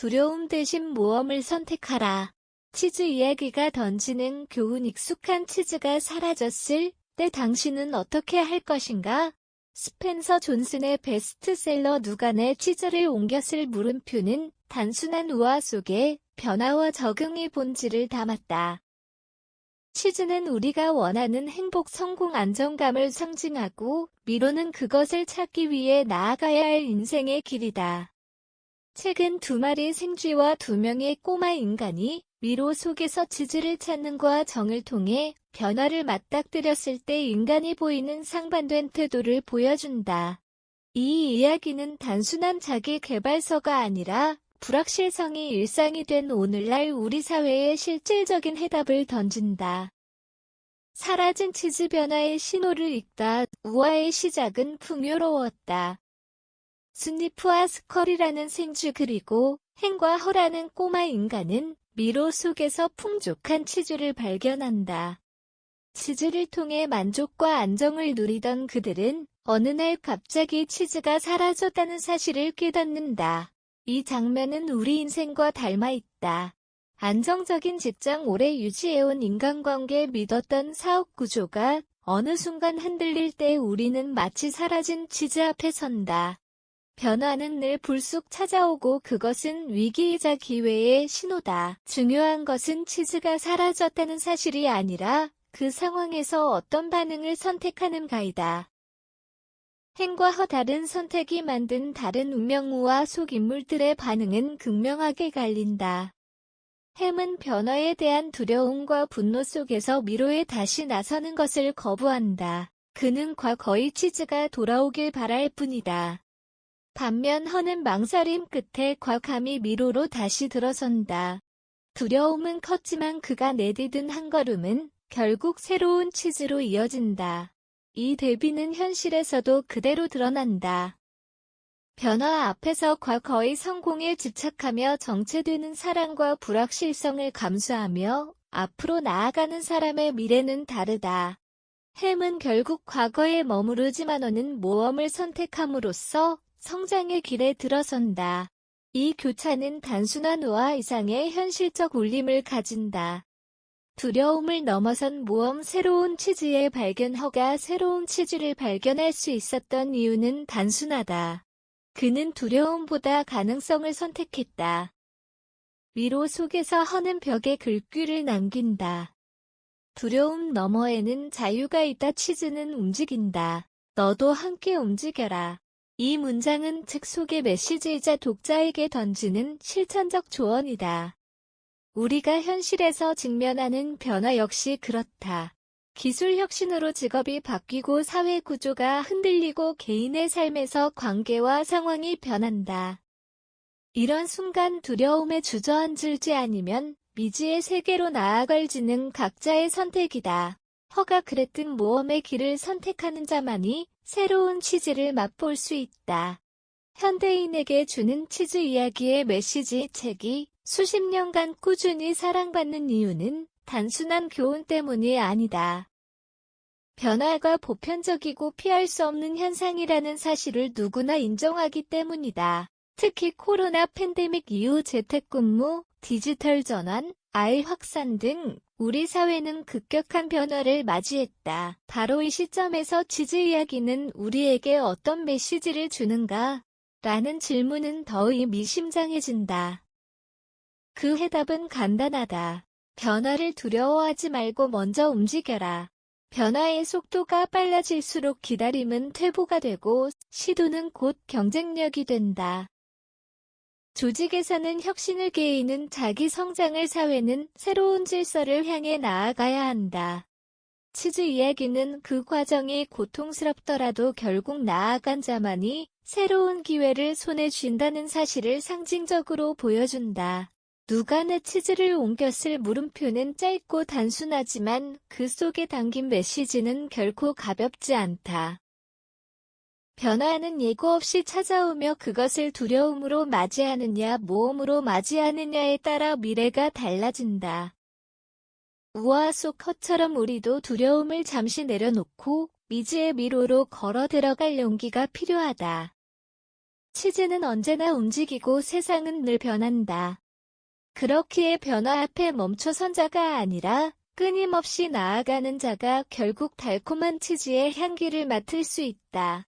두려움 대신 모험을 선택하라. 치즈 이야기가 던지는 교훈 익숙한 치즈가 사라졌을 때 당신은 어떻게 할 것인가? 스펜서 존슨의 베스트셀러 누가 내 치즈를 옮겼을 물음표는 단순한 우화 속에 변화와 적응의 본질을 담았다. 치즈는 우리가 원하는 행복, 성공, 안정감을 상징하고 미로는 그것을 찾기 위해 나아가야 할 인생의 길이다. 최근 두 마리 생쥐와 두 명의 꼬마 인간이 미로 속에서 치즈를 찾는 과 정을 통해 변화를 맞닥뜨렸을 때 인간이 보이는 상반된 태도를 보여준다. 이 이야기는 단순한 자기 개발서가 아니라 불확실성이 일상이 된 오늘날 우리 사회에 실질적인 해답을 던진다. 사라진 치즈 변화의 신호를 읽다 우화의 시작은 풍요로웠다. 스니프와 스컬이라는 생쥐 그리고 행과 허라는 꼬마 인간은 미로 속에서 풍족한 치즈를 발견한다. 치즈를 통해 만족과 안정을 누리던 그들은 어느 날 갑자기 치즈가 사라졌다는 사실을 깨닫는다. 이 장면은 우리 인생과 닮아 있다. 안정적인 직장 오래 유지해온 인간관계 믿었던 사업 구조가 어느 순간 흔들릴 때 우리는 마치 사라진 치즈 앞에 선다. 변화는 늘 불쑥 찾아오고 그것은 위기이자 기회의 신호다. 중요한 것은 치즈가 사라졌다는 사실이 아니라 그 상황에서 어떤 반응을 선택하는가이다. 행과 허 다른 선택이 만든 다른 운명우와 속인물들의 반응은 극명하게 갈린다. 햄은 변화에 대한 두려움과 분노 속에서 미로에 다시 나서는 것을 거부한다. 그는 과거의 치즈가 돌아오길 바랄 뿐이다. 반면 허는 망설임 끝에 과감히 미로로 다시 들어선다. 두려움은 컸지만 그가 내디딘 한 걸음은 결국 새로운 치즈로 이어진다. 이 대비는 현실에서도 그대로 드러난다. 변화 앞에서 과거의 성공에 집착하며 정체되는 사랑과 불확실성을 감수하며 앞으로 나아가는 사람의 미래는 다르다. 햄은 결국 과거에 머무르지만 어는 모험을 선택함으로써 성장의 길에 들어선다. 이 교차는 단순한 우화 이상의 현실적 울림을 가진다. 두려움을 넘어선 모험 새로운 치즈의 발견 허가 새로운 치즈를 발견할 수 있었던 이유는 단순하다. 그는 두려움보다 가능성을 선택했다. 위로 속에서 허는 벽에 글귀를 남긴다. 두려움 너머에는 자유가 있다 치즈는 움직인다. 너도 함께 움직여라. 이 문장은 책 속의 메시지이자 독자에게 던지는 실천적 조언이다. 우리가 현실에서 직면하는 변화 역시 그렇다. 기술 혁신으로 직업이 바뀌고 사회 구조가 흔들리고 개인의 삶에서 관계와 상황이 변한다. 이런 순간 두려움에 주저앉을지 아니면 미지의 세계로 나아갈지는 각자의 선택이다. 허가 그랬듯 모험의 길을 선택하는 자만이 새로운 치즈를 맛볼 수 있다. 현대인에게 주는 치즈 이야기의 메시지 책이 수십 년간 꾸준히 사랑받는 이유는 단순한 교훈 때문이 아니다. 변화가 보편적이고 피할 수 없는 현상이라는 사실을 누구나 인정하기 때문이다. 특히 코로나 팬데믹 이후 재택근무, 디지털 전환, 아이 확산 등 우리 사회는 급격한 변화를 맞이했다. 바로 이 시점에서 치즈 이야기는 우리에게 어떤 메시지를 주는가? 라는 질문은 더욱 미심장해진다. 그 해답은 간단하다. 변화를 두려워하지 말고 먼저 움직여라. 변화의 속도가 빨라질수록 기다림은 퇴보가 되고 시도는 곧 경쟁력이 된다. 조직에서는 혁신을 게이는 자기 성장을 사회는 새로운 질서를 향해 나아가야 한다. 치즈 이야기는 그 과정이 고통스럽더라도 결국 나아간 자만이 새로운 기회를 손에 쥔다는 사실을 상징적으로 보여준다. 누가 내 치즈를 옮겼을 물음표는 짧고 단순하지만 그 속에 담긴 메시지는 결코 가볍지 않다. 변화는 예고 없이 찾아오며 그것을 두려움으로 맞이하느냐 모험으로 맞이하느냐에 따라 미래가 달라진다. 우화 속 헛처럼 우리도 두려움을 잠시 내려놓고 미지의 미로로 걸어 들어갈 용기가 필요하다. 치즈는 언제나 움직이고 세상은 늘 변한다. 그렇기에 변화 앞에 멈춰선 자가 아니라 끊임없이 나아가는 자가 결국 달콤한 치즈의 향기를 맡을 수 있다.